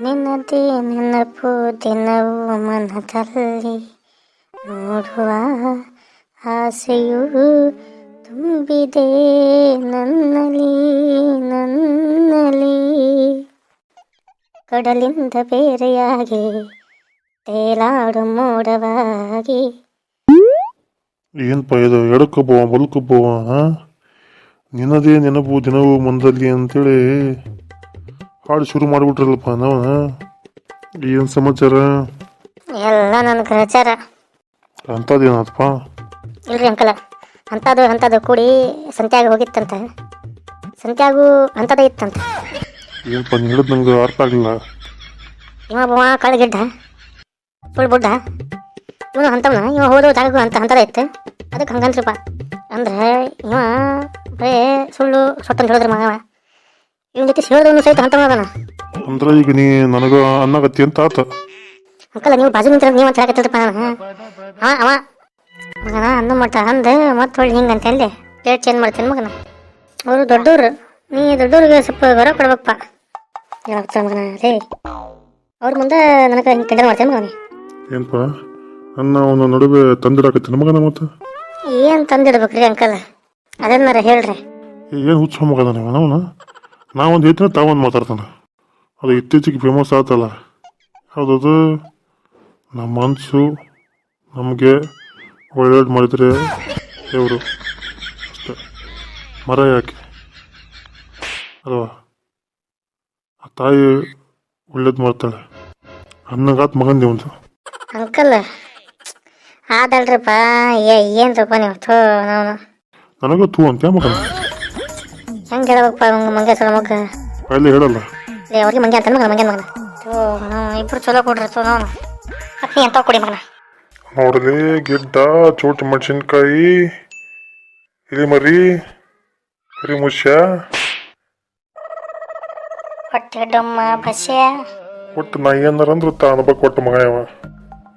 ನಿನ್ನದೇ ನೆನಪು ದಿನವೂ ಮನದಲ್ಲಿ ನೋಡುವ ಆಸೆಯು ತುಂಬಿದೆ ನನ್ನಲಿ ನನ್ನಲಿ ಕಡಲಿಂದ ಬೇರೆಯಾಗಿ, ತೇಲಾಡು ಮೋಡವಾಗಿ. ಏನಪ್ಪ ಇದು ಎಡಕ್ಕಬ್ಬವ ಬಲ್ಕಬ್ಬವ ನಿನ್ನದೇ ನೆನಪು ದಿನವೂ ಮನದಲ್ಲಿ ಅಂತೇಳಿ ಹಾಡು ಶುರು ಮಾಡಿಬಿಟ್ರಲ್ಲಪ್ಪ ನಾವು ಏನು ಸಮಾಚಾರ? ಎಲ್ಲ ನನ್ನ ಗ್ರಹಚಾರ ಅಂಥದ್ದೇನಪ್ಪ ಇಲ್ರಿ ಅಂಕಲ ಅಂಥದ್ದು ಅಂಥದ್ದು ಕೂಡಿ ಸಂತ್ಯಾಗ ಹೋಗಿತ್ತಂತ. ಸಂತ್ಯಾಗು ಅಂಥದ್ದೇ ಇತ್ತಂತ. ಏನಪ್ಪ ನೀನು ಹೇಳಿದ್ ನಂಗೆ ಅರ್ಥ ಆಗಲಿಲ್ಲ. ಇವ ಬವ ಕಳಗಿಡ್ಡ ಸುಳ್ಳು ಬುಡ್ಡ. ಇವನು ಅಂತವನ ಇವ ಹೋದ ಜಾಗ ಅಂತ ಅಂಥದ್ದೇ ಇತ್ತು. ಅದಕ್ಕೆ ಹಂಗಂತ್ರಪ್ಪ ಅಂದ್ರೆ ಇವ ಬರೇ ಸುಳ್ಳು ಸೊಟ್ಟಂತ ಹೇಳಿದ್ರೆ ಮಗವ. ಇವನ ಜೊತೆ ಸೇರಿದವನು ಸಹಿತ ಹಂತ ಮಾಡೋಣ ಅಂದ್ರೆ ಈಗ ನೀ ನನಗೆ ಅನ್ನಗತ್ತಿ ಅಂತ ಆತ. ಅಂಕಲ್ ನೀವು ಬಾಜು ನಿಂತ್ರ ನೀವು ಅಂತ ನಾನು ಅವ ಅವ. ಮಗನ ಅನ್ನ ಮಟ್ಟ ಅಂದ ಮತ್ತೆ ಹೊಳ್ಳಿ ಹಿಂಗೆ ಅಂತ ಹೇಳಿ ಪ್ಲೇಟ್ ಚೇಂಜ್ ಮಾಡ್ತೇನೆ ಮಗನ. ಅವರು ದೊಡ್ಡವ್ರು ನೀ ದೊಡ್ಡವ್ರಿಗೆ ಸ್ವಲ್ಪ ಗೌರವ ಕೊಡ್ಬೇಕಪ್ಪ. ಹೇಳಕ್ತ ಮಗನ ರೇ. ಅವ್ರ ಮುಂದೆ ನನಗೆ ಹಿಂಗೆ ಕಂಡರ್ ಮಾಡ್ತೇನೆ ಮಗನ? ಏನಪ್ಪ ಅನ್ನ ಅವನ ನಡುವೆ ತಂದಿಡಾಕತ್ತಿ ಮಗನ ಮತ್ತೆ? ಏನು ತಂದಿಡ್ಬೇಕ್ರಿ ಅಂಕಲ್? ಅದನ್ನಾರ ಹೇಳ್ರಿ. ಏನು ಹುಚ್ಚ ಮಗದ ನೀವು ಅವನ ಒಂದು ಹೇಳ್ತೀನಿ ತಾವೊಂದು ಮಾತಾಡ್ತಾನೆ. ಅದು ಇತ್ತೀಚೆಗೆ ಫೇಮಸ್ ಆತಲ್ಲ. ಯಾವುದದು? ನಮ್ಮ ಮನಸ್ಸು ನಮಗೆ ಒಳ್ಳೇದು ಮಾಡಿದರೆ ದೇವರು ಅಷ್ಟೆ. ಮರ ಯಾಕೆ? ಅಲ್ವಾ? ಆ ತಾಯಿ ಒಳ್ಳೇದು ಮಾಡ್ತಾಳೆ. ಅನ್ನಗಾತ್ ಮಗಂದಿ ಒಂದು ಅಂಕಲ್ ಆದಲ್ರಿಪ್ಪ ಏನ್ರಪ್ಪ ನೀವು? ಥೋ ನಾವು ನನಗೂ ತೂ ಅಂತ ಮಗನ? ಹೆಂಗೆ ಹೇಳ್ಬೇಕಪ್ಪ ಹಂಗೆ ಮಂಗೆ ಸಲ ಮಗ ಅಲ್ಲಿ ಹೇಳಲ್ಲ ಲೇ ಅವ್ರಿಗೆ ಮಂಗೆ ಅಂತ ಮಗನ ಮಂಗೆ ಮಗನ ಥೋ ನಾವು ಇಬ್ರು ಚಲೋ ಕೊಡ್ರಿ ಥೋ ನಾವು ಮತ್ತೆ ನೀ ಎಂತ ಕೊಡಿ ಮಗನ ನೋಡಲಿ ಗಿಡ್ಡ ಚೋಟಿ ಮೆಣಸಿನ್ಕಾಯಿ ಇಲಿ ಮರಿ ಕರಿ ಮುಷ್ಯ ಹೊಟ್ಟೆ ಡೊಮ್ಮ ಬಸ್ಯ ಒಟ್ಟು ನಾ ಏನಾರ ಅಂದ್ರೆ ತಾ ಅನ್ಬೇಕು ಒಟ್ಟು ಮಗ ಯಾವ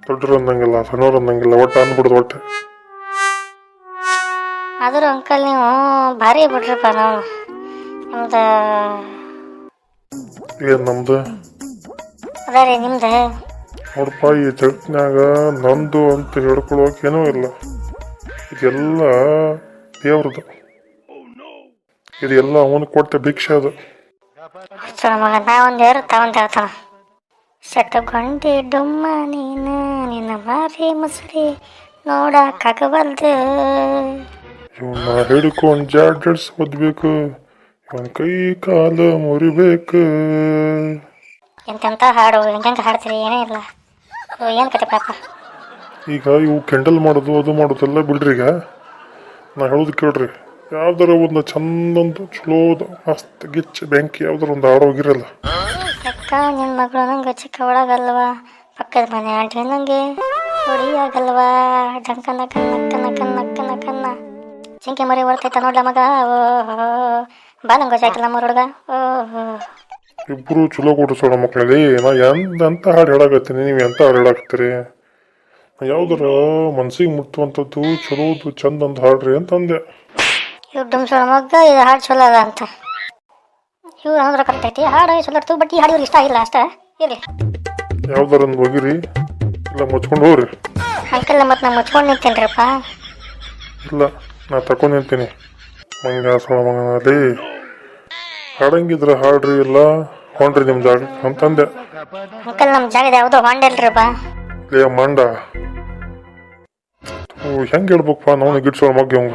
ದೊಡ್ಡರು ಅಂದಂಗಿಲ್ಲ ಸಣ್ಣವ್ರು ಅಂದಂಗಿಲ್ಲ ಒಟ್ಟು ಅಂದ್ಬಿಡ್ದು ಒಟ್ಟು ಆದರೂ ಅಂಕಲ್ ನೀವು ಭಾರಿ ಬಿಡ್ರಿಪ್ಪ ನಾವು ನಿಮ್ದು ಏನು ನಮ್ದು? ಅದ ರೀ ನಿಮ್ದು? ನೋಡಪ್ಪ ಈ ನಂದು ಅಂತ ಹೇಳ್ಕೊಳ್ಳೋಕೇನೂ ಏನೂ ಇಲ್ಲ. ಇದೆಲ್ಲ ದೇವ್ರದ್ದು ಇದೆಲ್ಲ ಅವನು ಕೊಟ್ಟ ಭಿಕ್ಷೆ ಅದು. ಚಲ ಮಗ ನಾ ಒಂದು ಹೇರು ತಗೊಂಡು ಹೇಳ್ತಾನ ಸಟ್ಟಗೊಂಡಿ ಡುಮ್ಮ ನೀನು ನಿನ್ನ ಮಾರಿ ಮುಸುರಿ ನೋಡಕ್ಕಾಗವಲ್ದು ಇವನ್ನ ಹಿಡ್ಕೊಂಡು ಜಾಡ್ಸ್ ಓದ್ಬೇಕು. ಇವನ್ ಕೈ ಕಾಲು ಮುರಿಬೇಕು. ಎಂತೆಂಥ ಹಾಡು ಹೆಂಗೆ ಹಾಡ್ತೀರಿ? ಏನೇ ಇಲ್ಲ. ಅದು ಏನು ಕತೆ ಪಾಪ? ಈಗ ಇವು ಕೆಂಡಲ್ ಮಾಡೋದು ಅದು ಮಾಡೋದೆಲ್ಲ ಬಿಡ್ರಿ ಈಗ. ನಾ ಹೇಳೋದು ಕೇಳ್ರಿ. ಯಾವ್ದಾರ ಒಂದು ಚಂದೊಂದು ಚಲೋದ ಮಸ್ತ್ ಗಿಚ್ಚ ಬೆಂಕಿ ಯಾವ್ದಾರ ಒಂದು ಹಾಡು ಹೋಗಿರಲ್ಲ. ಅಕ್ಕ ನಿನ್ನ ಮಗಳು ನಂಗೆ ಚಿಕ್ಕ ಒಳಗಲ್ವಾ? ಪಕ್ಕದ ಮನೆ ಆಂಟಿ ನಂಗೆ ಹೊಡಿಯಾಗಲ್ವಾ ಡಂಕ ನಕ್ಕ ನಕ್ಕ ನಕ್ಕ ನಕ್ಕ ಕನ್ನ ಜಿಂಕೆ ಮರಿ ಹೊರ್ತೈತ ನೋಡ್ಲ ಮಗ. ಓ ಬಾಲಂಗೋಜ್ ಆಯ್ತಲ್ಲ ನಮ್ಮ ಹುಡುಗ ಓಹೋ ಇಬ್ರು ಚಲೋ ಕೊಡಿಸೋಣ ಮಕ್ಕಳಲ್ಲಿ ನಾ ಎಂತ ಎಂತ ಹಾಡು ಹೇಳಾಕತ್ತೀನಿ ನೀವು ಎಂತ ಹಾಡು ಹೇಳಾಕತ್ತೀರಿ? ಯಾವ್ದಾರ ಮನ್ಸಿಗೆ ಮುಟ್ಟುವಂಥದ್ದು ಚಲೋದು ಚಂದ ಒಂದು ಹಾಡ್ರಿ ಅಂತ ಅಂದೆ ಇವ್ ಡುಮ್ಸೋಳ ಮಗ್ಗ ಇದು ಹಾಡು ಚಲೋ ಅದ ಅಂತ. ಇವ್ರು ಅಂದ್ರೆ ಕರೆಕ್ಟ್ ಐತಿ. ಹಾಡು ಚಲೋ ಇರ್ತದೆ ಬಟ್ ಈ ಹಾಡು ಇವ್ರಿಗೆ ಇಷ್ಟ ಇಲ್ಲ ಅಷ್ಟೇ. ಇರಲಿ ಯಾವ್ದಾರ ಒಂದು ಹೋಗಿರಿ ಇಲ್ಲ ಮುಚ್ಕೊಂಡು ಹೋಗ್ರಿ. ಅಂಕಲ್ ಮತ್ತೆ ನಾ ಮುಚ್ಕೊಂಡು ನಿಂತೇನ್ರಪ್ಪ. ಇಲ್ಲ ನಾ ತಕೊಂಡು ನಿಂತೀನಿ. ಮಂಗಾಸಳ ಮಗನಲ್ಲಿ. ಹಾಡಂಗಿದ್ರೆ ಹಾಡ್ರಿ ಇಲ್ಲ ಹೊಂಡ್ರಿ ನಿಮ್ ಜಾಗ ಅಂತಂದೆ. ಅಂಕಲ್ ನಮ್ಮ ಜಾಗದ ಯಾವುದೋ ಹೊಂಡಿಲ್ರಪ್ಪ ಲೇ ಮಂಡ. ಹೆಂಗೆ ಹೇಳ್ಬೇಕಪ್ಪ ನಾವು ಗಿಡ್ಸೋ ಮಗ್ಗೆ ಅವಂಗ?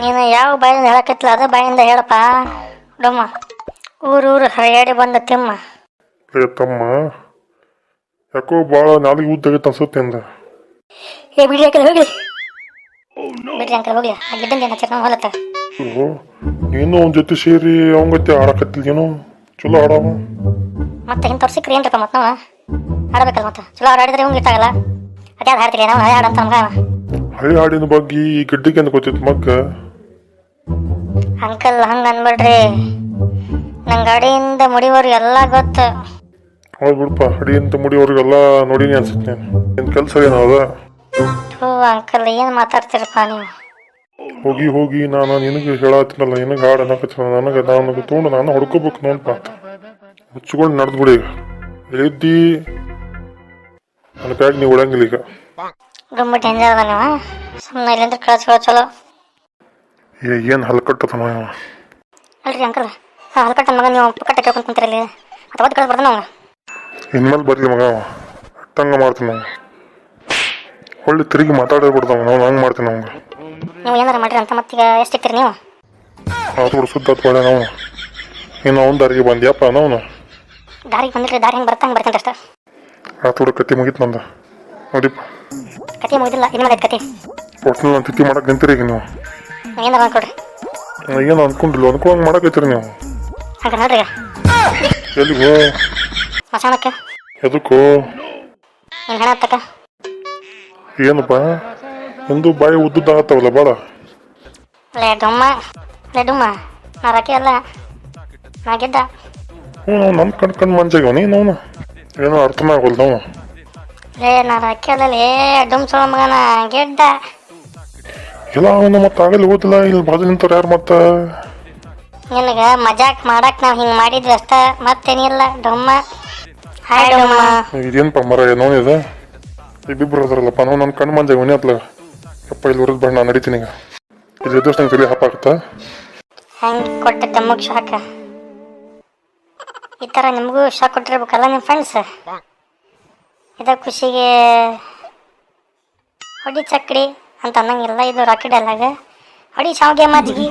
ನೀನು ಯಾವ ಬಾಯಿಂದ ಹೇಳಕತ್ತಿಲ್ಲ ಅದ ಬಾಯಿಂದ ಹೇಳಪ್ಪ. ಡೊಮ್ಮ. ಊರು ಊರು ಹರಿಯಾಡಿ ಬಂದ ತಿಮ್ಮ. ಏ ತಮ್ಮ. ಯಾಕೋ ಬಾಳ ನಾಲಿಗೆ ಉದ್ದಾಗೈತೆ ಅನ್ಸುತ್ತೆ ಅಂದ. ಏ ಬಿಡಿ ಅಂಕಲ್ ಹೋಗ್ಲಿ. ಬಿಡ್ರಿ ಅಂಕಲ್ ಹೋಗ್ಲಿ. ಆ ಗಿಡ್ಡಂದ ಏನು ಹಚ್ಚಿರ ಹೊಲತ್ತ ಅಯ್ಯೋ, ನೀನು ಅವನ ಜೊತೆ ಸೇರಿ ಅವನ ಜೊತೆ ಆಡಕತ್ತಿಲ್ಲೇನೋ ಚಲೋ ಆಡವ. ಮತ್ತೆ ಇಂಥವ್ರು ತೋರ್ಸಿಕ್ರಿ ಏನ್ರಪ್ಪ ಮತ್ತೆ ನಾವು? ಆಡಬೇಕಲ್ಲ ಮತ್ತೆ? ಚಲೋ ಆಡಿದ್ರೆ ಇವಂಗೆ ಇಷ್ಟಾಗಲ್ಲ ಅದ್ಯಾವ್ದು ಹಾಡ್ತೀರಿ ನಾವು ಹಳೆ ಹಾಡಂತ ನಮ್ಗೆ. ಹಳ್ಳಿ ಹಾಡಿನ ಬಗ್ಗೆ ಈ ಗಡ್ಡಿಗೆ ಅಂತ ಗೊತ್ತಿತ್ತು ಮಗ್ಗ? ಅಂಕಲ್ ಹಂಗೆ ಅನ್ಬೇಡ್ರಿ. ನಂಗೆ ಗಾಡಿಯಿಂದ ಮುಡಿಯೋರು ಎಲ್ಲ ಗೊತ್ತು. ಹೌದು ಬಿಡಪ್ಪ ಅಡಿಯಿಂದ ಮುಡಿಯೋರಿಗೆಲ್ಲ ನೋಡಿನಿ ಅನ್ಸುತ್ತೆ. ನೀನು ನಿನ್ನ ಕೆಲಸ ಏನೋ ಅದ? ಥೂ ಅಂಕಲ್ ಏನು ಮಾತಾಡ್ತೀರಪ್ಪ ನೀವು? ಹೋಗಿ ಹೋಗಿ ನಾನು ನಿನಗೆ ಹೇಳತ್ತಿನಲ್ಲ ನಿನಗೆ ಹಾಡು ಅನ್ನಕತ್ತಿಲ್ಲ ನನಗೆ ನಾನು ತೊಗೊಂಡು ನಾನು ಹೊಡ್ಕೋಬೇಕು ನೋಡಪ್ಪ. ಮುಚ್ಚಿಕೊಂಡು ನಡೆದು ಬಿಡಿ ಈಗ. ಎಲ್ಲಿದ್ದಿ ನನ್ನ ಕೈಯಾಗ ನೀವು ಉಳಂಗಿಲ್ಲ ಈಗ. ತುಂಬ ಡೇಂಜರ್ ಅದ ನೀವು ಸುಮ್ಮನೆ ಇಲ್ಲಿಂದ ಕಳ್ಸ್ಕೊಳ್ಳೋ ಚಲೋ. ಏ ಏನು ಹಲ್ಕಟ್ಟದ ಇವ? ಅಲ್ರಿ ಅಂಕಲ್ ಹಲ್ಕಟ್ಟ ಮಗ ನೀವು ಕಟ್ಟ ಕೇಳ್ಕೊಂತ ಕುಂತಿರಲಿ ಅಥವಾ ಕಳ್ಸಿ ಬರ್ತಾನೆ ಅವ್ನು? ಇನ್ಮೇಲೆ ಬರ್ಲಿ ಮಗ ಅವ. ಅಟ್ಟಂಗ ಮಾಡ್ತೀನಿ ಒಳ್ಳೆ ಹೊಳ್ಳಿ ತಿರುಗಿ ಮಾತಾಡೋ ಬಿಡ್ತಾವ ನಾವು ಹಂಗೆ ಮಾಡ್ತೀನಿ ಅವ್ಗೆ ನೀವು ಏನಾರ ಮಾಡ್ರಿ ಅಂತ ಮತ್ತೀಗ ಎಷ್ಟು ಇರ್ತೀರಿ ನೀವು? ಆ ಬಿಡು ಸುದ್ದ ಬೇಡ ನಾವು. ಇನ್ನು ಅವ್ನ ದಾರಿಗೆ ಬಂದ್ಯಪ್ಪ ನಾವು ದಾರಿಗೆ ಬಂದಿರಿ ದಾರಿ ಹೆಂಗೆ ಬರ್ತಂಗೆ ಬರ್ತೀನಿ ಅಷ್ಟೇ. ಆತು ಕತೆ ಕತ್ತಿ ಮುಗೀತು ನಂದು. ನೋಡಿಪ್ಪ. ಕತ್ತಿ ಮುಗಿದಿಲ್ಲ ಇನ್ನು ಮೇಲೆ ಕತ್ತಿ ಒಟ್ನಲ್ಲಿ ನಾನು ತಿತ್ತಿ ಮಾಡಕ್ಕೆ ನಿಂತಿರಿ ಈಗ ನೀವು. ಏನಾರ ಅನ್ಕೊಡ್ರಿ. ಏನು ಅನ್ಕೊಂಡಿಲ್ಲ ಅನ್ಕೊಂಡ್ ಮಾಡಕತ್ತೀರಿ ನೀವು. ಹಂಗೆ ನೋಡ್ರಿ ಈಗ. ಎಲ್ಲಿಗೋ ಮಸಾಣಕ್ಕೆ. ಎದಕ್ಕೋ ನಿಮ್ಮ ಹೆಣ ಹತ್ತಕ್ಕ. ಏನಪ್ಪ? ಒಂದು ಬಾಯಿ ಉದ್ದುದ್ದಾಗತ್ತವಲ್ಲ ಬಾಳ? ಲೇ ಡಮ್ಮ ಲೇ ಡಮ್ಮ ನಾ ರಾಕಿ ಅಲ್ಲ? ನಾ ಗೆದ್ದ. ಹ್ಞೂ ನಾವು ನಮ್ಮ ಕಣ್ ಕಣ್ ಮಂಜಾಗ ನೀನು ಅವನು ಏನೋ ಅರ್ಥನೇ ಆಗೋಲ್ಲ ನಾವು ಲೇ ನಾ ರಾಕಿ ಅಲ್ಲ ಲೇ ಡುಮ್ ಸೋ ಮಗನ ಗೆದ್ದ. ಇಲ್ಲ ಅವನು ಮತ್ತೆ ಆಗಲಿ ಓದಿಲ್ಲ ಇಲ್ಲಿ ಬಾಜು ನಿಂತವ್ರು ಯಾರು ಮತ್ತೆ? ನಿನಗೆ ಮಜಾಕ್ ಮಾಡಕ್ ನಾವು ಹಿಂಗೆ ಮಾಡಿದ್ವಿ ಅಷ್ಟ ಮತ್ತೇನಿಲ್ಲ ಡುಮ್ಮ ಹಾಯ್ ಡುಮ್ಮ ಇದೇನಪ್ಪ ಮರ ಇದೆ? ಇಬ್ಬಿಬ್ರು ಅದರಲ್ಲಪ್ಪ ನಾವು ನನ್ನ ಕಣ್ಣು ಮಂಜಾಗ ಮನೆ ಹತ್ಲ ಅಪ್ಪ, ಇಲ್ಲಿ ಉರಿದ್ ಬಣ್ಣ ನಡೀತೀನಿ ಈಗ. ಇಲ್ಲಿ ಎದ್ದಷ್ಟು ನಂಗೆ ತಲೆ ಹಪ್ಪಾಗುತ್ತಾ ಹೆಂಗೆ ಕೊಟ್ಟ ತಮ್ಮಗ್ ಶಾಖ ಈ ತರ ನಿಮಗೂ ಶಾಕ್ ಕೊಟ್ಟಿರ್ಬೇಕಲ್ಲ ನಿಮ್ಮ ಫ್ರೆಂಡ್ಸ್ ಇದ ಖುಷಿಗೆ ಹೊಡಿ ಚಕ್ಡಿ ಅಂತ ಅನ್ನಂಗಿಲ್ಲ, ಇದು ರಾಕೆಟ್ ಅಲ್ಲಾಗ. ಹೊಡಿ ಶಾವ್ಗೆ ಮಜ್ಗಿ.